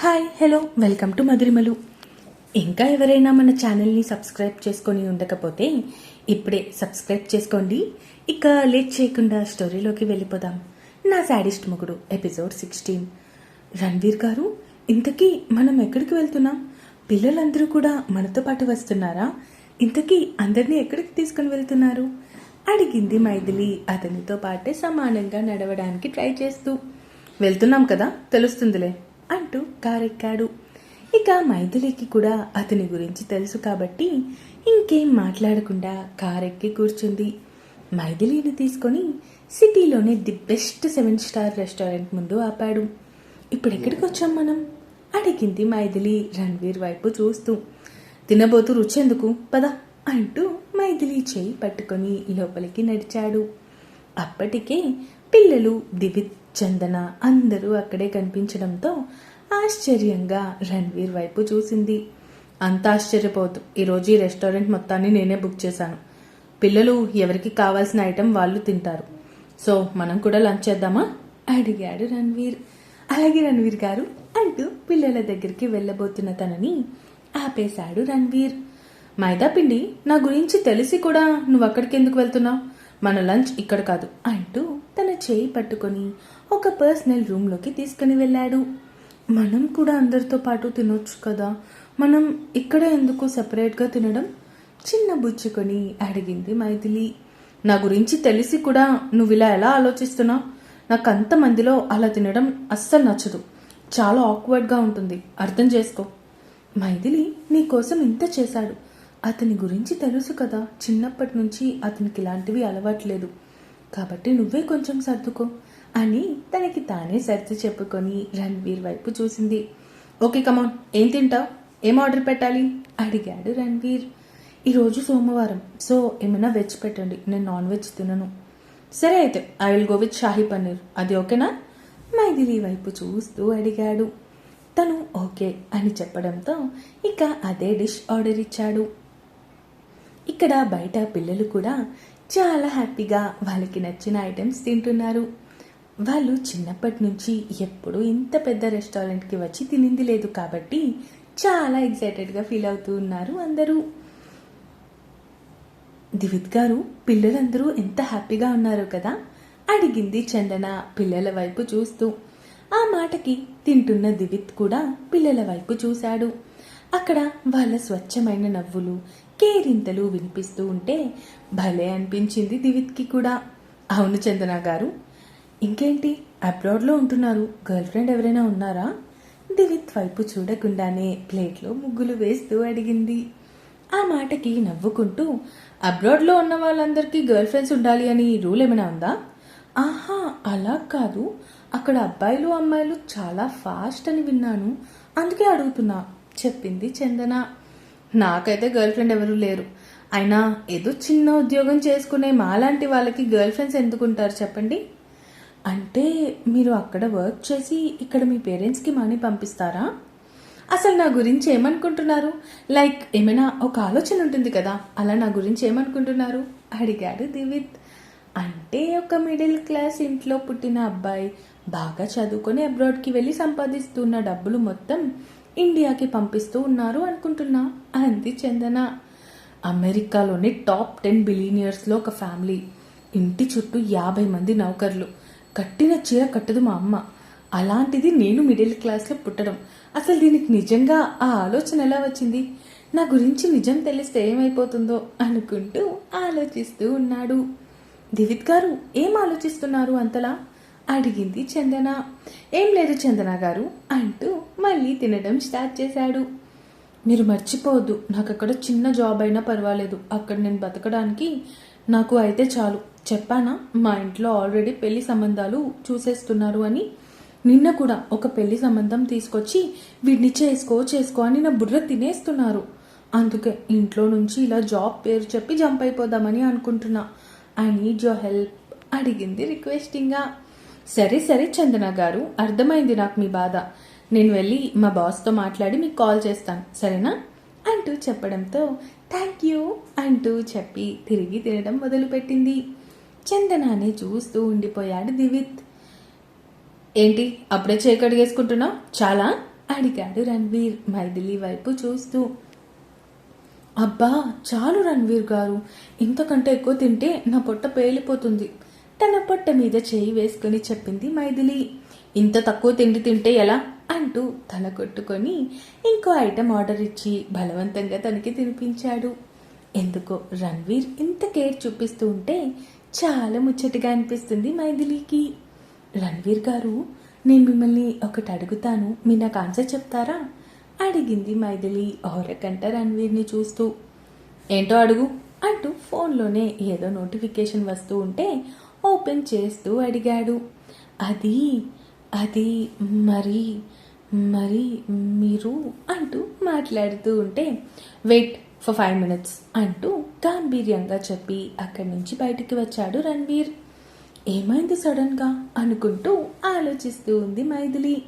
Hi hello welcome to Madhurimalu. ఇంకా ఎవరైనా మన ఛానల్ని సబ్స్క్రైబ్ చేసుకొని ఉండకపోతే ఇప్పుడే సబ్స్క్రైబ్ చేసుకోండి. ఇక లేట్ చేయకుండా స్టోరీలోకి వెళ్ళిపోదాం. నా శాడిస్ట్ మొగుడు ఎపిసోడ్ సిక్స్టీన్. రణ్వీర్ గారు ఇంతకీ మనం ఎక్కడికి వెళ్తున్నాం? పిల్లలందరూ కూడా మనతో పాటు వస్తున్నారా? ఇంతకీ అందరినీ ఎక్కడికి తీసుకుని వెళ్తున్నారు? అడిగింది మైథిలి అతనితో పాటే సమానంగా నడవడానికి ట్రై చేస్తూ. వెళ్తున్నాం కదా తెలుస్తుందిలే. అంటూ కారెక్కాడు. ఇక మైథిలికి కూడా అతని గురించి తెలుసు కాబట్టి ఇంకేం మాట్లాడకుండా కారెక్కి కూర్చుంది. మైథిలిని తీసుకొని సిటీలోనే the best seven star restaurant ముందు ఆపాడు. ఇప్పుడు ఎక్కడికి వచ్చాం మనం? అడిగింది మైథిలి రణ్వీర్ వైపు చూస్తూ. తినబోతూ రుచెందుకు పద అంటూ మైథిలి చేయి పట్టుకొని లోపలికి నడిచాడు. అప్పటికే పిల్లలు దివిత్ చందన అందరూ అక్కడే కనిపించడంతో ఆశ్చర్యంగా రణ్వీర్ వైపు చూసింది. అంత ఆశ్చర్యపోతూ ఈరోజు ఈ రెస్టారెంట్ మొత్తాన్ని నేనే బుక్ చేశాను. పిల్లలు ఎవరికి కావాల్సిన ఐటెం వాళ్ళు తింటారు. సో మనం కూడా లంచ్ చేద్దామా? అడిగాడు రణ్వీర్. అలాగే రణ్వీర్ గారు అంటూ పిల్లల దగ్గరికి వెళ్ళబోతున్న తనని ఆపేశాడు రణ్వీర్. మైదాపిండి నా గురించి తెలిసి కూడా నువ్వు అక్కడికి ఎందుకు వెళ్తున్నావు? మన లంచ్ ఇక్కడ కాదు అంటూ తన చేయి పట్టుకొని ఒక పర్సనల్ రూమ్లోకి తీసుకుని వెళ్ళాడు. మనం కూడా అందరితో పాటు తినొచ్చు కదా? మనం ఇక్కడ ఎందుకు సెపరేట్గా తినడం? చిన్న బుచ్చుకొని అడిగింది మైథిలి. నా గురించి తెలిసి కూడా నువ్వు ఇలా ఎలా ఆలోచిస్తున్నావు నాకు అంతమందిలో అలా తినడం అస్సలు నచ్చదు. చాలా ఆక్వర్డ్గా ఉంటుంది. అర్థం చేసుకో. మైథిలి నీకోసం ఇంత చేశాడు. అతని గురించి తెలుసు కదా. చిన్నప్పటి నుంచి అతనికి ఇలాంటివి అలవాట్లేదు. కాబట్టి నువ్వే కొంచెం సర్దుకో అని తనకి తానే సర్ది చెప్పుకొని రణ్వీర్ వైపు చూసింది. ఓకే కమాన్ ఏం తింటావు? ఏం ఆర్డర్ పెట్టాలి? అడిగాడు రణ్వీర్. ఈరోజు సోమవారం సో ఏమైనా వెజ్ పెట్టండి. నేను నాన్ వెజ్ తినను. సరే అయితే I will go with shahi paneer అది ఓకేనా? మైథిలి వైపు చూస్తూ అడిగాడు. తను ఓకే అని చెప్పడంతో ఇక అదే డిష్ ఆర్డర్ ఇచ్చాడు. ఇక్కడ బయట పిల్లలు కూడా చాలా హ్యాపీగా వాళ్ళకి నచ్చిన ఐటమ్స్ తింటున్నారు. వాళ్ళు చిన్నప్పటి నుంచి ఎప్పుడూ ఇంత పెద్ద రెస్టారెంట్కి వచ్చి తినింది లేదు కాబట్టి చాలా ఎగ్జైటెడ్గా ఫీల్ అవుతూ ఉన్నారు అందరూ. దివిత్ గారు పిల్లలందరూ ఎంత హ్యాపీగా ఉన్నారు కదా? అడిగింది చందన పిల్లల వైపు చూస్తూ. ఆ మాటకి తింటున్న దివిత్ కూడా పిల్లల వైపు చూశాడు. అక్కడ వాళ్ళ స్వచ్ఛమైన నవ్వులు కేరింతలు వినిపిస్తూ ఉంటే భలే అనిపించింది దివిత్కి కూడా. అవును చందన గారు. ఇంకేంటి అబ్రాడ్లో ఉంటున్నారు. గర్ల్ ఫ్రెండ్ ఎవరైనా ఉన్నారా? దివిత్ వైపు చూడకుండానే ప్లేట్లో ముగ్గులు వేస్తూ అడిగింది. ఆ మాటకి నవ్వుకుంటూ అబ్రాడ్లో ఉన్న వాళ్ళందరికీ గర్ల్ ఫ్రెండ్స్ ఉండాలి అని రూల్ ఏమైనా ఉందా? ఆహా అలా కాదు. అక్కడ అబ్బాయిలు అమ్మాయిలు చాలా ఫాస్ట్ అని విన్నాను. అందుకే అడుగుతున్నా చెప్పింది చందన. నాకైతే గర్ల్ ఫ్రెండ్ ఎవరు లేరు. అయినా ఏదో చిన్న ఉద్యోగం చేసుకునే మాలాంటి వాళ్ళకి గర్ల్ ఫ్రెండ్స్ ఎందుకుంటారు చెప్పండి? అంటే మీరు అక్కడ వర్క్ చేసి ఇక్కడ మీ పేరెంట్స్కి మనీ పంపిస్తారా? అసలు నా గురించి ఏమనుకుంటున్నారు? లైక్ ఏమైనా ఒక ఆలోచన ఉంటుంది కదా అలా నా గురించి ఏమనుకుంటున్నారు? అడిగాడు దివిత్. అంటే ఒక మిడిల్ క్లాస్ ఇంట్లో పుట్టిన అబ్బాయి బాగా చదువుకొని అబ్రాడ్కి వెళ్ళి సంపాదిస్తున్న డబ్బులు మొత్తం ఇండియాకి పంపిస్తూ ఉన్నారు అనుకుంటున్నా. అంది చందన. అమెరికాలోని టాప్ టెన్ బిలీనియర్స్లో ఒక ఫ్యామిలీ. ఇంటి చుట్టూ యాభై మంది నౌకర్లు. కట్టిన చీర కట్టదు మా అమ్మ. అలాంటిది నేను మిడిల్ క్లాస్లో పుట్టడం. అసలు దీనికి నిజంగా ఆ ఆలోచన ఎలా వచ్చింది? నా గురించి నిజం తెలిస్తే ఏమైపోతుందో అనుకుంటూ ఆలోచిస్తూ ఉన్నాడు. దివిత్ గారు ఏం ఆలోచిస్తున్నారు అంతలా? అడిగింది చందన. ఏం లేదు చందన గారు అంటూ మళ్ళీ తినడం స్టార్ట్ చేశాడు. మీరు మర్చిపోవద్దు నాకు అక్కడ చిన్న జాబ్ అయినా పర్వాలేదు. అక్కడ నేను బతకడానికి నాకు అయితే చాలు. చెప్పానా? మా ఇంట్లో ఆల్రెడీ పెళ్ళి సంబంధాలు చూసేస్తున్నారు అని. నిన్న కూడా ఒక పెళ్ళి సంబంధం తీసుకొచ్చి వీడిని చేసుకో చేసుకో అని నా బుర్ర తినేస్తున్నారు. అందుకే ఇంట్లో నుంచి ఇలా జాబ్ పేరు చెప్పి జంప్ అయిపోదామని అనుకుంటున్నా ఐ నీడ్ యువర్ హెల్ప్ అడిగింది రిక్వెస్టింగ్గా. సరే సరే చందన గారు అర్థమైంది నాకు మీ బాధ. నేను వెళ్ళి మా బాస్తో మాట్లాడి మీకు కాల్ చేస్తాను సరేనా? అంటూ చెప్పడంతో థ్యాంక్ యూ అంటూ చెప్పి తిరిగి తినడం మొదలుపెట్టింది. చందనాన్ని చూస్తూ ఉండిపోయాడు దివిత్. ఏంటి అప్పుడే చేకడిగేసుకుంటున్నావు చాలా? అడిగాడు రణ్వీర్ మైథిలి వైపు చూస్తూ. అబ్బా చాలు రణ్వీర్ గారు. ఇంతకంటే ఎక్కువ తింటే నా పొట్ట పేలిపోతుంది. తన పొట్ట మీద చేయి వేసుకుని చెప్పింది మైథిలి. ఇంత తక్కువ తిండి తింటే ఎలా? అంటూ తల కొట్టుకొని ఇంకో ఐటెం ఆర్డర్ ఇచ్చి బలవంతంగా తనకి తినిపించాడు. ఎందుకో రణ్వీర్ ఇంత కేర్ చూపిస్తూ ఉంటే చాలా ముచ్చటగా అనిపిస్తుంది మైథిలికి. రణ్వీర్ గారు నేను మిమ్మల్ని ఒకటి అడుగుతాను. మీరు నాకు ఆన్సర్ చెప్తారా? అడిగింది మైథిలి ఓరకంట రణ్వీర్ని చూస్తూ. ఏంటో అడుగు అంటూ ఫోన్లోనే ఏదో నోటిఫికేషన్ వస్తూ ఉంటే ఓపెన్ చేస్తూ అడిగాడు. అది అది మరి మరి మీరు అంటూ మాట్లాడుతూ ఉంటే వెయిట్ ఫర్ ఫైవ్ మినిట్స్ అంటూ గాంభీర్యంగా చెప్పి అక్కడి నుంచి బయటికి వచ్చాడు రణ్వీర్. ఏమైంది సడన్గా? అనుకుంటూ ఆలోచిస్తూ ఉంది మైథిలి.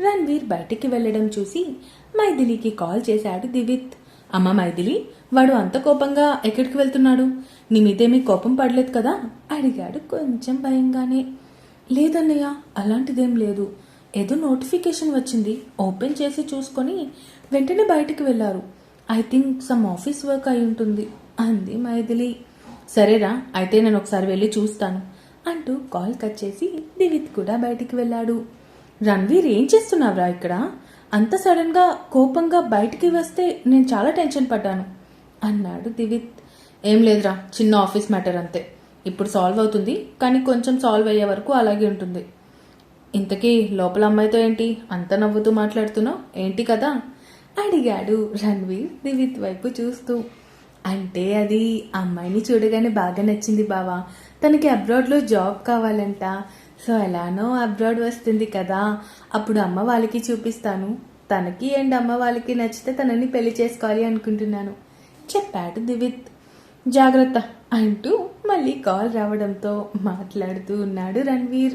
రణ్వీర్ బయటికి వెళ్ళడం చూసి మైథిలికి కాల్ చేశాడు దివిత్. అమ్మ మైథిలి వాడు అంత కోపంగా ఎక్కడికి వెళ్తున్నాడు? నీ మీదేమీ కోపం పడలేదు కదా? అడిగాడు కొంచెం భయంగానే. లేదన్నయ్య అలాంటిదేం లేదు. ఏదో నోటిఫికేషన్ వచ్చింది. ఓపెన్ చేసి చూసుకొని వెంటనే బయటికి వెళ్ళారు. I think some office work అయి ఉంటుంది అంది మైథిలి. సరేరా అయితే నేను ఒకసారి వెళ్ళి చూస్తాను అంటూ కాల్ కట్ చేసి దివిత్ కూడా బయటికి వెళ్ళాడు. రణ్వీర్ ఏం చేస్తున్నావురా ఇక్కడ? అంత సడన్గా కోపంగా బయటికి వస్తే నేను చాలా టెన్షన్ పడ్డాను. అన్నాడు దివిత్. ఏం లేదురా చిన్న ఆఫీస్ మ్యాటర్ అంతే. ఇప్పుడు సాల్వ్ అవుతుంది కానీ కొంచెం సాల్వ్ అయ్యే వరకు అలాగే ఉంటుంది. ఇంతకీ లోపల అమ్మాయితో ఏంటి? అంత నవ్వుతూ మాట్లాడుతున్నావు? ఏంటి కదా? అడిగాడు రణ్వీర్ దివిత్ వైపు చూస్తూ. అంటే అది అమ్మాయిని చూడగానే బాగా నచ్చింది బావా. తనకి అబ్రాడ్లో జాబ్ కావాలంట. సో ఎలానో అబ్రాడ్ వస్తుంది కదా. అప్పుడు అమ్మ వాళ్ళకి చూపిస్తాను. తనకి అండ్ అమ్మ వాళ్ళకి నచ్చితే తనని పెళ్ళి చేసుకోవాలి అనుకుంటున్నాను. చెప్పాడు దివిత్. జాగ్రత్త అంటూ మళ్ళీ కాల్ రావడంతో మాట్లాడుతూ ఉన్నాడు రణ్వీర్.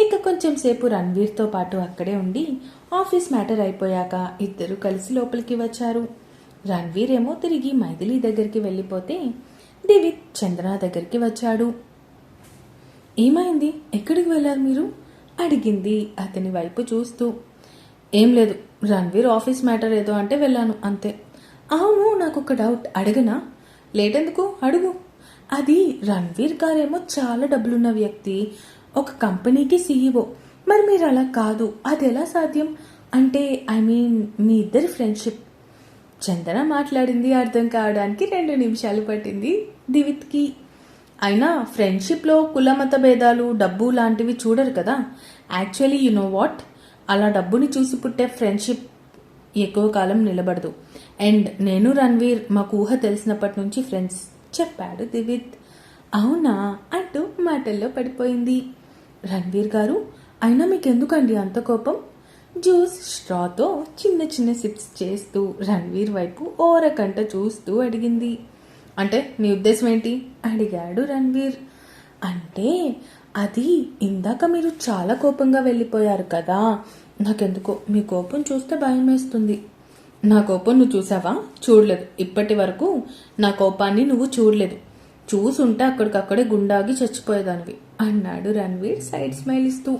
ఇక కొంచెం సేపు రణ్వీర్తో పాటు అక్కడే ఉండి ఆఫీస్ మ్యాటర్ అయిపోయాక ఇద్దరు కలిసి లోపలికి వచ్చారు. రణ్వీర్ ఏమో తిరిగి మైథిలి దగ్గరికి వెళ్ళిపోతే దివిత్ చంద్ర దగ్గరికి వచ్చాడు. ఏమైంది? ఎక్కడికి వెళ్ళారు మీరు? అడిగింది అతని వైపు చూస్తూ. ఏం లేదు రణ్వీర్ ఆఫీస్ మ్యాటర్ ఏదో అంటే వెళ్ళాను అంతే. అవును నాకు ఒక డౌట్. అడగనా? లేటెందుకు? అడుగు. అది రణ్వీర్ గారేమో చాలా డబ్బులున్న వ్యక్తి ఒక కంపెనీకి సీఈఓ. మరి మీరు అలా కాదు అది ఎలా సాధ్యం? అంటే ఐ మీన్ మీ ఇద్దరి ఫ్రెండ్షిప్. చందన మాట్లాడింది అర్థం కావడానికి రెండు నిమిషాలు పట్టింది దివిత్కి. అయినా ఫ్రెండ్షిప్లో కులమత భేదాలు డబ్బు లాంటివి చూడరు కదా. Actually you know what? అలా డబ్బుని చూసి పుట్టే ఫ్రెండ్షిప్ ఎక్కువ కాలం నిలబడదు. అండ్ నేను రణ్వీర్ మాకు ఊహ తెలిసినప్పటి నుంచి ఫ్రెండ్స్ చెప్పాడు దివిత్. అవునా? అంటూ మాటల్లో పడిపోయింది. రణ్వీర్ గారు అయినా మీకెందుకండి అంత కోపం? జ్యూస్ స్ట్రాతో చిన్న చిన్న సిప్స్ చేస్తూ రణ్వీర్ వైపు ఓరకంట చూస్తూ అడిగింది. అంటే నీ ఉద్దేశం ఏంటి? అడిగాడు రణ్వీర్. అంటే అది ఇందాక మీరు చాలా కోపంగా వెళ్ళిపోయారు కదా. నాకెందుకో మీ కోపం చూస్తే భయం వేస్తుంది నా కోపం నువ్వు చూసావా? చూడలేదు. ఇప్పటి వరకు నా కోపాన్ని నువ్వు చూడలేదు. చూసుంటే అక్కడికక్కడే గుండాగి చచ్చిపోయేదానివి అన్నాడు రణ్వీర్ సైడ్ స్మైల్ ఇస్తూ.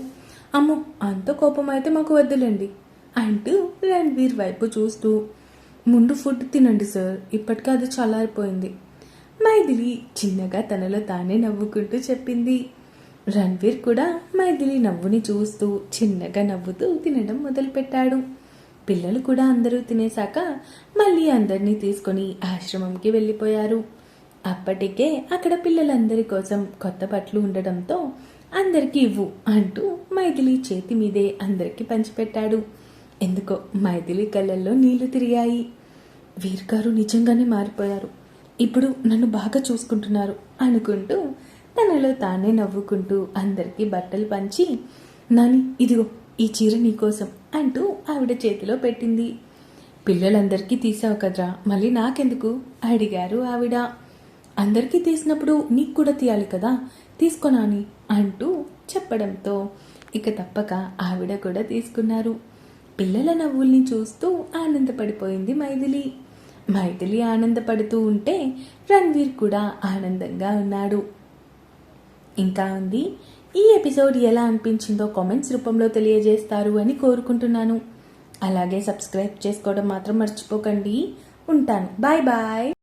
అమ్మో అంత కోపం అయితే మాకు వద్దులేండి అంటూ రణ్వీర్ వైపు చూస్తూ. ముందు ఫుడ్ తినండి సార్. ఇప్పటికే అది చల్లారిపోయింది. మైథిలి చిన్నగా తనలో తానే నవ్వుకుంటూ చెప్పింది. రణ్వీర్ కూడా మైథిలి నవ్వుని చూస్తూ చిన్నగా నవ్వుతూ తినడం మొదలుపెట్టాడు. పిల్లలు కూడా అందరూ తినేశాక మళ్ళీ అందరినీ తీసుకొని ఆశ్రమంకి వెళ్ళిపోయారు. అప్పటికే అక్కడ పిల్లలందరి కోసం కొత్త బట్టలు ఉండడంతో అందరికీ ఇవ్వు అంటూ మైథిలి చేతి మీదే అందరికీ పంచిపెట్టాడు. ఎందుకో మైథిలి కళ్ళల్లో నీళ్ళు తిరిగాయి. వీర్గారు నిజంగానే మారిపోయారు. ఇప్పుడు నన్ను బాగా చూసుకుంటున్నారు అనుకుంటూ తనలో తానే నవ్వుకుంటూ అందరికీ బట్టలు పంచి నాని ఇదిగో ఈ చీర నీకోసం అంటూ ఆవిడ చేతిలో పెట్టింది. పిల్లలందరికీ తీసావు కదరా మళ్ళీ నాకెందుకు? అడిగారు ఆవిడ. అందరికీ తీసినప్పుడు నీకు కూడా తీయాలి కదా తీసుకొనాని అంటూ చెప్పడంతో ఇక తప్పక ఆవిడ కూడా తీసుకున్నారు. పిల్లల నవ్వుల్ని చూస్తూ ఆనందపడిపోయింది మైథిలి. మైథిలి ఆనందపడుతూ ఉంటే రణ్వీర్ కూడా ఆనందంగా ఉన్నాడు. ఇంకా ఉంది ఈ ఎపిసోడ్ ఎలా అనిపించిందో కామెంట్స్ రూపంలో తెలియజేస్తారు అని కోరుకుంటున్నాను. అలాగే సబ్స్క్రైబ్ చేసుకోవడం మాత్రం మర్చిపోకండి. ఉంటాను. Bye bye.